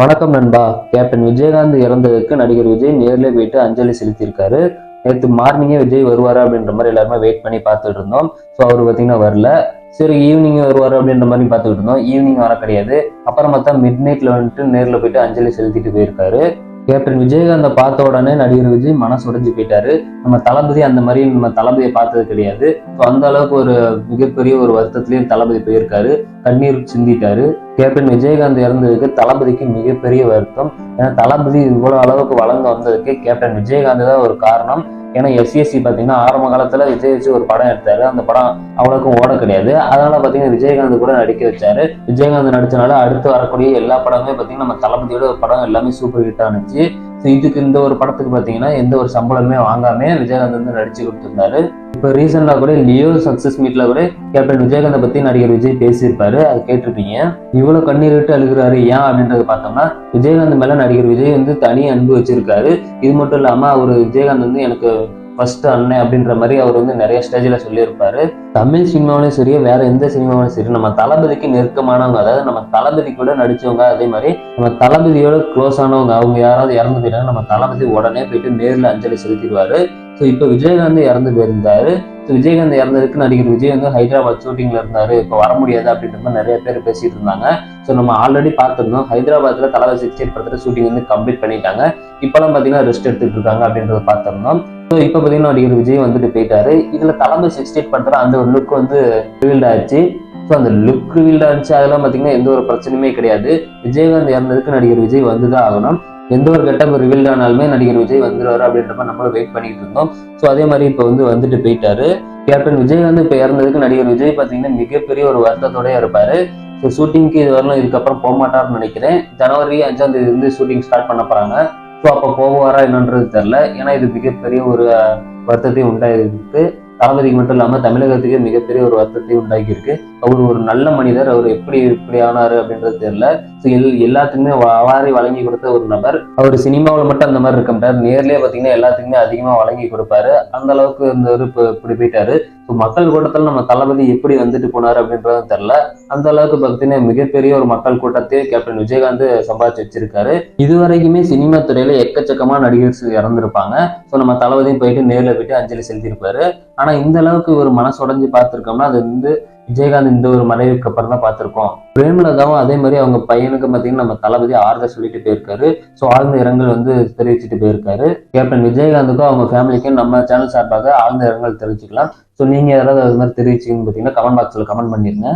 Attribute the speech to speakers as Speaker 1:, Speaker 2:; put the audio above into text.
Speaker 1: வணக்கம் நண்பா. கேப்டன் விஜயகாந்த் இறந்ததுக்கு நடிகர் விஜய் நேரில் போயிட்டு அஞ்சலி செலுத்தியிருக்காரு. நேற்று மார்னிங்கே விஜய் வருவாரா அப்படின்ற மாதிரி எல்லாருமே வெயிட் பண்ணி பார்த்துட்டு இருந்தோம். ஸோ அவர் பார்த்தீங்கன்னா வரல. சரி ஈவினிங் வருவார் அப்படின்ற மாதிரி பார்த்துக்கிட்டு இருந்தோம். ஈவினிங் வர கிடையாது. அப்புறம் பார்த்தா மிட் நைட்ல வந்துட்டு நேரில் போயிட்டு அஞ்சலி செலுத்திட்டு போயிருக்காரு. கேப்டன் விஜயகாந்தை பார்த்த உடனே நடிகர் விஜய் மனசு உடைஞ்சு போயிட்டாரு. நம்ம தளபதி அந்த மாதிரி நம்ம தளபதியை பார்த்தது கிடையாது. ஸோ அந்த அளவுக்கு ஒரு மிகப்பெரிய ஒரு வருத்தத்திலையும் தளபதி போயிருக்காரு. கண்ணீர் சிந்திட்டாரு. கேப்டன் விஜயகாந்த் இறந்ததுக்கு தளபதிக்கு மிகப்பெரிய வருத்தம். ஏன்னா தளபதி இவ்வளவு அளவுக்கு வளர்ந்து வந்ததுக்கு கேப்டன் விஜயகாந்த் தான் ஒரு காரணம். ஏன்னா எஸ்சிஎஸ்சி பார்த்தீங்கன்னா ஆரம்ப காலத்தில் விஜய் வச்சு ஒரு படம் எடுத்தாரு. அந்த படம் அவ்வளோக்கும் ஓட கிடையாது. அதனால பார்த்தீங்கன்னா விஜயகாந்த் கூட நடிக்க வச்சாரு. விஜயகாந்த் நடிச்சனால அடுத்து வரக்கூடிய எல்லா படமே பார்த்தீங்கன்னா நம்ம தளபதியோட ஒரு படம் எல்லாமே சூப்பர் ஹிட் ஆனிச்சு இதுக்கு இந்த ஒரு படத்துக்கு பார்த்தீங்கன்னா எந்த ஒரு சம்பளமே வாங்காம விஜயகாந்த் வந்து நடிச்சு கொடுத்துருந்தாரு. இப்போ ரீசெண்டாக கூட லியோ சக்சஸ் மீட்ல கூட கேப்டன் விஜயகாந்தை பத்தி நடிகர் விஜய் பேசியிருப்பாரு அது கேட்டிருப்பீங்க. இவ்வளவு கண்ணீர் விட்டு அழுகிறாரு ஏன் அப்படின்றத பார்த்தோம்னா விஜயகாந்த் மேல நடிகர் விஜய் வந்து தனி அன்பு வச்சிருக்காரு. இது மட்டும் இல்லாம அவர் விஜயகாந்த் வந்து எனக்கு ஃபர்ஸ்ட் அண்ணன் அப்படின்ற மாதிரி அவர் வந்து நிறைய ஸ்டேஜில் சொல்லியிருப்பாரு. தமிழ் சினிமாவிலும் சரி வேற எந்த சினிமாவிலும் சரி நம்ம தளபதிக்கு நெருக்கமானவங்க அதாவது நம்ம தளபதி கூட நடிச்சவங்க அதே மாதிரி நம்ம தளபதியோட க்ளோஸ் ஆனவங்க அவங்க யாராவது இறந்து போயிட்டாங்க நம்ம தளபதி உடனே போயிட்டு நேரில் அஞ்சலி செலுத்திடுவாரு. ஸோ இப்போ விஜயகாந்த் இறந்து போயிருந்தாரு. ஸோ விஜயகாந்த் இறந்ததுக்கு நடிகர் விஜய் வந்து ஹைதராபாத் ஷூட்டிங்ல இருந்தாரு. இப்போ வர முடியாது அப்படின்ற மாதிரி நிறைய பேர் பேசிட்டு இருந்தாங்க. ஸோ நம்ம ஆல்ரெடி பார்த்துருந்தோம். ஹைதராபாத்ல தலைவர் சிக்ஸ்டி படத்துல ஷூட்டிங் வந்து கம்ப்ளீட் பண்ணிட்டாங்க. இப்போலாம் பார்த்தீங்கன்னா ரெஸ்ட் எடுத்துட்டு இருக்காங்க அப்படின்றத பார்த்துருந்தோம். ஸோ இப்போ பார்த்தீங்கன்னா நடிகர் விஜய் வந்துட்டு போயிட்டாரு. இதில் தலைமை சிக்ஸ்டி எயிட் அந்த ஒரு லுக் வந்து ரிவீல்ட் ஆச்சு ஸோ அந்த லுக் ரிவீல்ட் ஆச்சு அதெல்லாம் பார்த்தீங்கன்னா எந்த ஒரு பிரச்சனையுமே கிடையாது. விஜயகாந்த் இறந்ததுக்கு நடிகர் விஜய் வந்து தான் ஆகணும். எந்த ஒரு கெட்டப் ரிவீல்ட் ஆனாலுமே நடிகர் விஜய் வந்துருவாரு அப்படின்ற மாதிரி நம்மளும் வெயிட் பண்ணிட்டு இருந்தோம். ஸோ அதே மாதிரி இப்போ வந்து வந்துட்டு போயிட்டாரு. கேப்டன் விஜய் இப்போ இறந்ததுக்கு நடிகர் விஜய் பார்த்தீங்கன்னா மிகப்பெரிய ஒரு வருத்தத்தோடய இருப்பாரு. ஸோ ஷூட்டிங்க்கு இது வரலாம் இதுக்கப்புறம் போக மாட்டார்னு நினைக்கிறேன். ஜனவரி அஞ்சாம் தேதி வந்து ஷூட்டிங் ஸ்டார்ட் பண்ண போகிறாங்க ஸோ அப்போ போவாரா என்னன்றது தெரில ஏன்னா இது மிகப்பெரிய ஒரு வருத்தத்தை உண்டாயிருக்கு தளபதிக்கு மட்டும் இல்லாமல் தமிழகத்துக்கு மிகப்பெரிய ஒரு வருத்தத்தை உண்டாக்கியிருக்கு. அவர் ஒரு நல்ல மனிதர் அவர் எப்படி இப்படி ஆனாரு அப்படின்றது தெரியல. ஸோ எல் எல்லாத்துக்குமே வ- வாரி வழங்கி கொடுத்த ஒரு நபர். அவர் சினிமாவில் மட்டும் அந்த மாதிரி இருக்க மாட்டார். நேர்லேயே பார்த்தீங்கன்னா எல்லாத்துக்குமே அதிகமாக வழங்கி கொடுப்பாரு. அந்த அளவுக்கு இருந்தவர் இப்போ இப்படி போயிட்டாரு. ஸோ மக்கள் கூட்டத்தில் நம்ம தளபதி எப்படி வந்துட்டு போனாரு அப்படின்றதும் தெரில அந்த அளவுக்கு பார்த்தீங்கன்னா மிகப்பெரிய ஒரு மக்கள் கூட்டத்தையே கேப்டன் விஜயகாந்த் சம்பாதிச்சு வச்சிருக்காரு. இது வரைக்குமே சினிமா துறையில எக்கச்சக்கமா நடிகர் இறந்துருப்பாங்க. ஸோ நம்ம தளபதியும் போயிட்டு நேரில் போயிட்டு அஞ்சலி செலுத்தியிருப்பாரு. ஆனால் இந்த அளவுக்கு ஒரு மனசு பார்த்துருக்கோம்னா அது வந்து விஜயகாந்த் இந்த ஒரு மறைவுக்கு அப்புறம் தான் பார்த்துருக்கோம். பிரேமலதாவும் அதே மாதிரி அவங்க பையனுக்கு பார்த்தீங்கன்னா நம்ம தளபதி ஆறுதல் சொல்லிட்டு போயிருக்காரு. ஸோ ஆழ்ந்த இரங்கல் வந்து தெரிவிச்சுட்டு போயிருக்காரு. கேப்டன் விஜயகாந்துக்கும் அவங்க ஃபேமிலிக்கும் நம்ம சேனல் சார்பாக ஆழ்ந்த இரங்கல் தெரிவிச்சுக்கலாம். ஸோ நீங்கள் யாராவது அது மாதிரி தெரிவிச்சீங்கன்னு பார்த்தீங்கன்னா கமெண்ட் பாக்ஸில் கமெண்ட் பண்ணிருங்க.